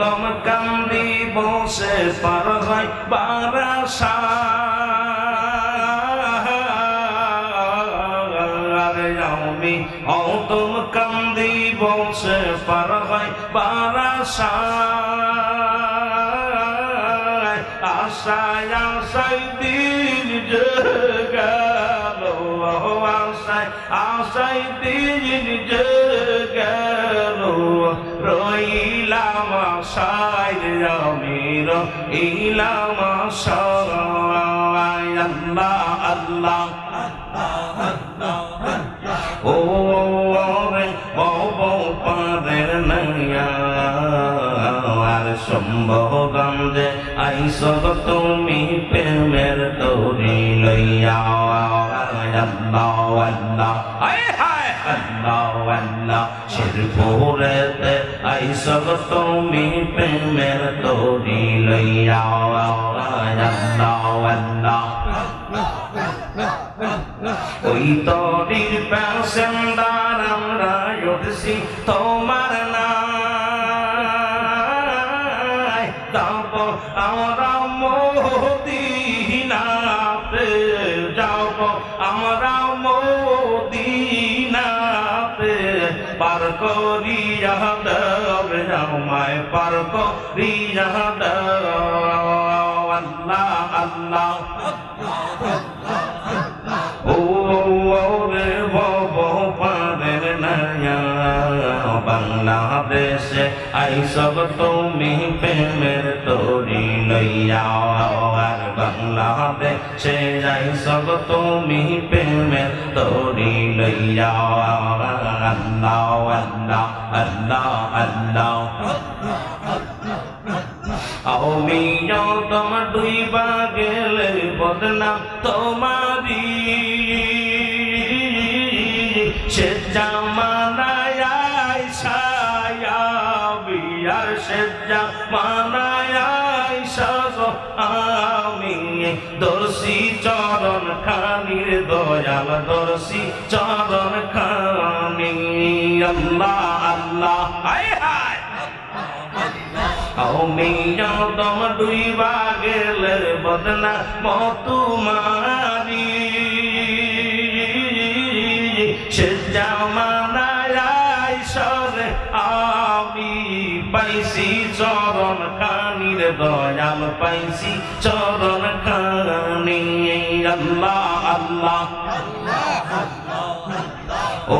দম কান্দি বসে পার হয় বারাসা আরে আমি অদম কান্দি বসে পার হয় বারাসা আশায় আশায় দিন গেল আশায় আশায় দিন গেল। রইলাম আশায়, আমি রইলাম আশায়। আল্লাহ আল্লাহ ও রে বব পারের নাইয়া আর সম্ভবগঞ্জে আইস তুমি প্রেমের তরি লইয়া। আল্লাহ আল্লাহ আয় আল্লাহ আল্লাহ শিরপুরেতে আইস তুমি প্রেমের তরি লইয়া। আল্লাহ আল্লাহ ওই করিয়া দেব আমায় পার করিয়া দেব আল্লাহ আল্লাহ ও রে বব পারের নায়া বাংলাদেশে আইসব তুমি প্রেমের তরি লইয়া আর বাংলাদেশে আইসব তুমি প্রেমের তরি লইয়া আল্লাহ আল্লাহ আল্লাহ আল্লাহ আমি তোমার দুই বা গেলে বদনাম তোমারি সে জামানায় আল্লাহ আল্লাহ, হায় হায়। দম দুই বাগেলের বদনা মতুমারি সে জামানায় সরে আমি পাইছি চরণ খানির দয়াল, পাইছি চরণ খানি আল্লাহ আল্লাহ। ও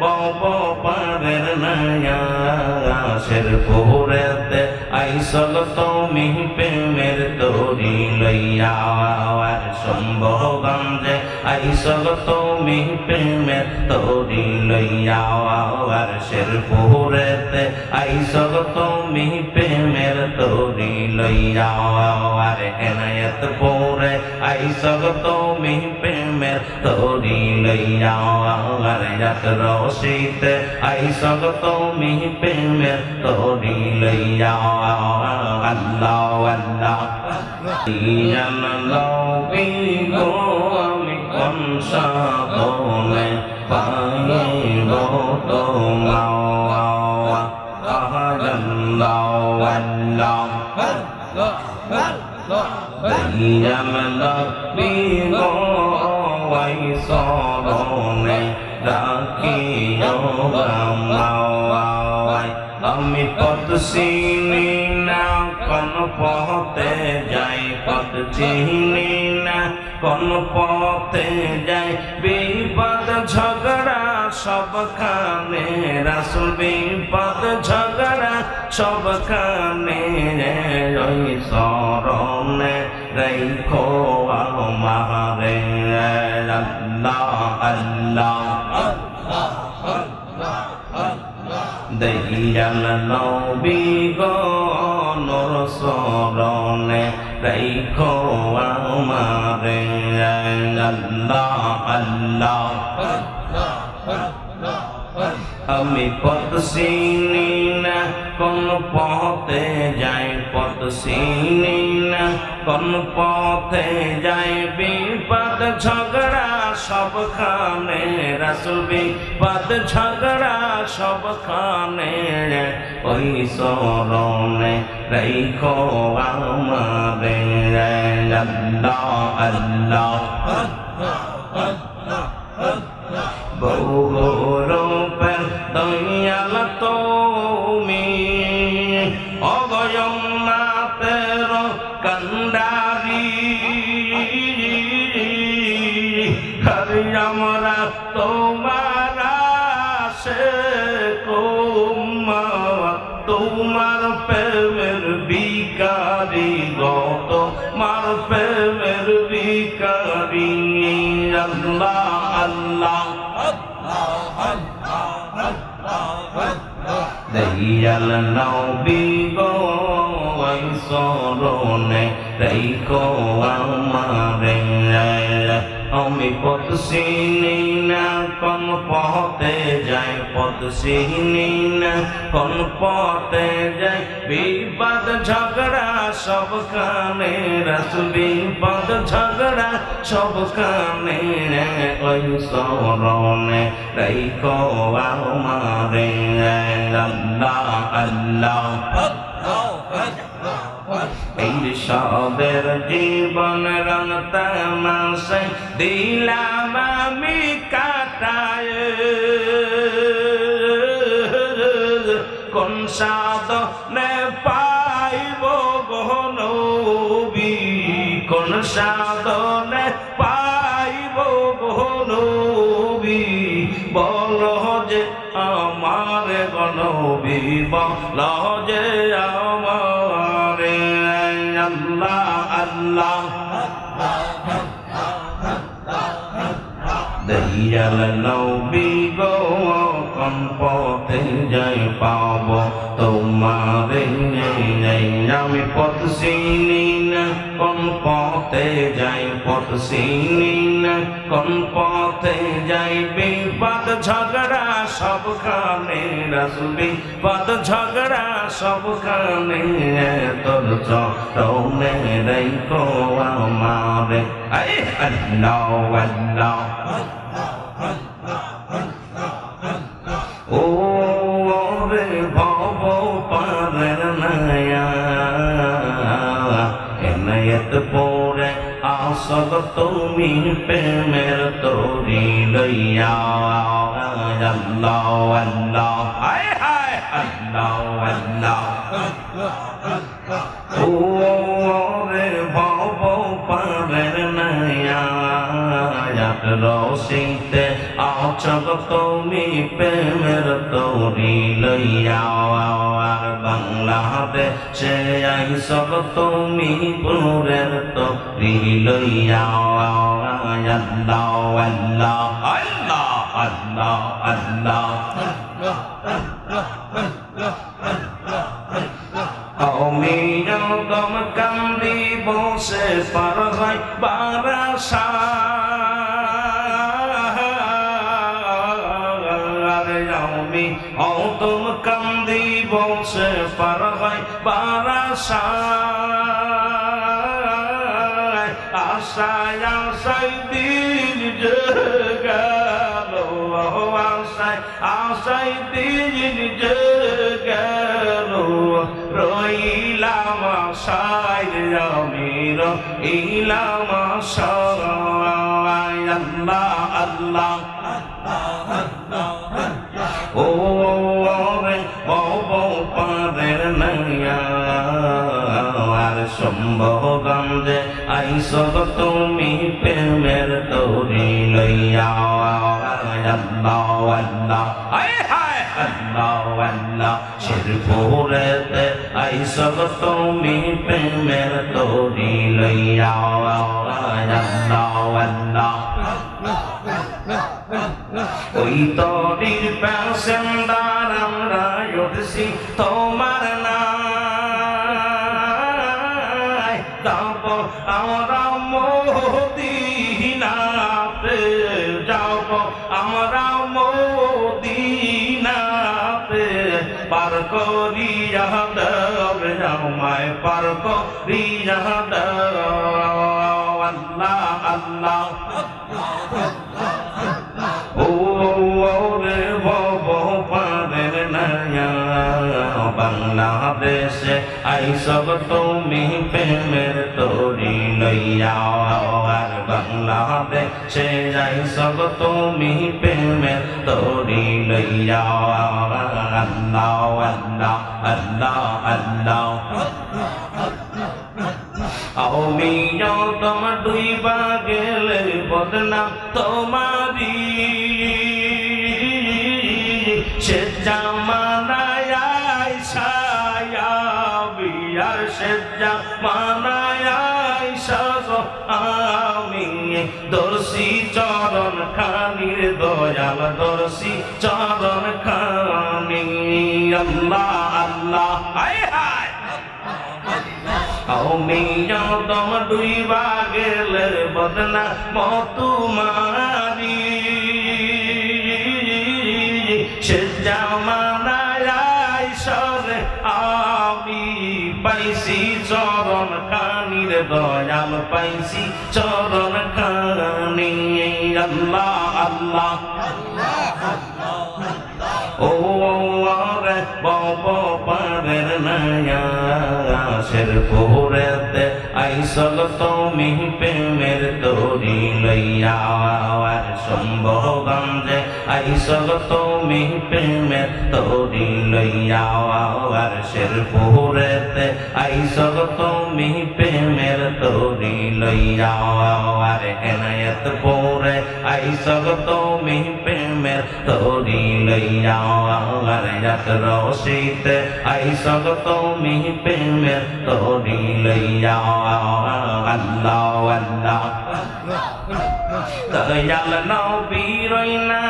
বব পারের নায়া শের পুরেতে আইসল তুমি প্রেমের তরি লইয়া আর সম্ভবগঞ্জে আইসল তুমি প্রেমের তরি লইয়া আর শের পুরেতে আইসল তুমি প্রেমের তরি লইয়া আর এনায়ত পুরে আইসল তুমি প্রেমের তরি লইয়া আর যাত রসিতে আইসল তুমি প্রেমের তরি লইয়া আল্লাহ আল্লাহ। জানলাও বিগো আমি কোন সাধনে পাইব তোমার আল্লাহ আল্লাহ জানলাও বিগো ওই সরনে রাখিও গামাওয়াই আমি পদ চিনি না কোন পথে যাই পদ চিনি না কোন পথে যাই? বিপদ, ঝগড়া সবখানে। রাসুল, বিপদ, ঝগড়া সবখানে। ওই শরণে রেখো আমারে আল্লাহ আল্লাহ দয়াল নবী শরণে রেখো আমারে আমি পথ চিনি না কোন পথে যাই পথ চিনি না কোন পথে যাই বিপদ ঝগড়া সবখানে রাসুল বিপদ ঝগড়া সবখানে ওই স্মরণে রেখো আমারে আল্লাহ আল্লাহ বহুরূপের দয়াল তুমি অগয়ম নাতের কন্ডারি হরি আমরা তোমার সে তোমার প্রেমের বিকারি গত। মার প্রেমের বিকারি আল্লাহ আল্লাহ। দয়াল নবী গো সরণে রেখো আমারে। আমি পথ চিনি না, কোন পথে যাই পথ চিনি না, কোন পথে যাই বিপদ, ঝগড়া, সব কানে রস বিপদ, ঝগড়া, সব কানে ওই সরণে রেখো আমারে। আল্লাহ আল্লাহ এই সবের জীবন রং তামাশে দিলাম আমি কাটায়। কোন সাধনে পাইব গহনবী কোন সাধনে পাইব গহনবী বল যে আমার গনবী বল যে আমার আল্লাহ আল্লাহ। দহিয়াল নবী গো, কম্পতে যাই পাব। তোমার আমি পথ চিনি না, কম্পতে যাই পথ চিনি না কোন পথে যাই বিপদ ঝগড়া সবখানে রসবি পদ ঝগড়া সবখানে তোর চরণে রেখো আমারে আই আল্লাহ আল্লাহ ও রে আসল তুমি প্রেমের তোরি লইয়া আল্লাহ আল্লাহ হায় হায় আল্লাহ আল্লাহ ও রে ভব পারের নয়া রসিতে আচক তুমি প্রেমের তরি লইয়া আর বাংলাদেশে আইসক তুমি পুরের তরি লইয়া আল্লাহ আল্লাহ আল্লাহ আল্লাহ আল্লাহ যখন কান্দি বসে পার হয় বারাসা কান্দি বসে পার হয় বারাসা আশায় আশায় দিন যে গেল আশায় আশায় দিন যে গেল রইলাম আশায়, আমি রইলাম আশায়। আল্লাহ আল্লাহ। ও সম্ভব গঞ্জে আইস তুমি প্রেমের তরি লইয়া। শেরপুরেতে আইস তুমি প্রেমের তরি লইয়া। ওই তরির প্যাসেন্দার আমরা উঠছি তোমার যাব আমরা মদিনাতে। পার করিয়া দব আমায় পার করি দব আল্লাহ আল্লাহ। ও রে বব, পারের নয়া। বাংলাদেশে আইসব তুমি প্রেমের তরি লইয়া আর বাংলাদেশে আইসব তুমি প্রেমের তরি লইয়া আল্লাহ আল্লাহ আল্লাহ আল্লাহ আমি তোমার দুই বাগেলে বদনাম তোমারি সে জামানায় বিয়ার সে জামানায় আমি দর্শি খানির দর্শি চরণ খানি আল্লাহ আল্লাহ, হায় হায়। দুই বাগেলের বদনা মতুমারি। সে জামানায় সরে আমি পাইছি, চরণ কানির দয়াল পাইছি, চরণ কানি, আল্লাহ আল্লাহ। পোরেতে আইসল তুমি প্রেমের তরি লইয়া, আর সম্ভবগঞ্জে আইসল তুমি প্রেমের তরি লইয়া, আর শের পোরেতে আইসল তুমি প্রেমের তরি লইয়া, আর এনায়ত পোরে আইসল তুমি প্রেমের তরি লইয়া আর ইয়াত রশিতে আইসল তুমি প্রেমের তরি লইয়া আল্লাহ আল্লাহ। দয়াল নবীর নায়ত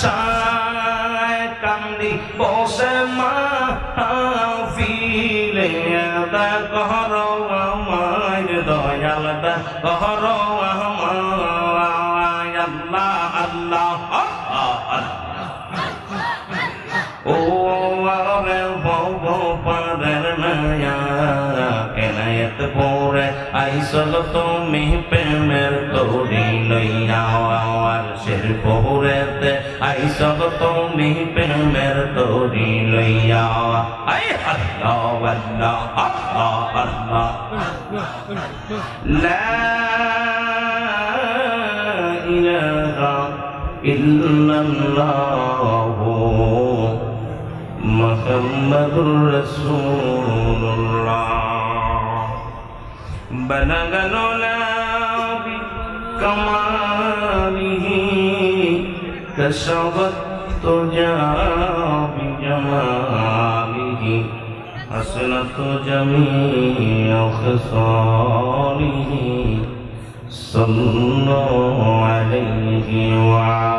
বারাসায় কান্দি বসে মা কহর আমার দয়াল আমার আল্লাহ কেনায়ত পরে আইসল তুমি প্রেমের তরি পরেতে আইসল তুমি প্রেমের তরি লইয়া আই আল্লাহ আল্লাহ আল্লাহ আল্লাহ لا إله إلا الله محمد رسول الله بلغ العلا بكماله كشف التجا بجماله حسنت جميع خصاله صلوا عليه وعليه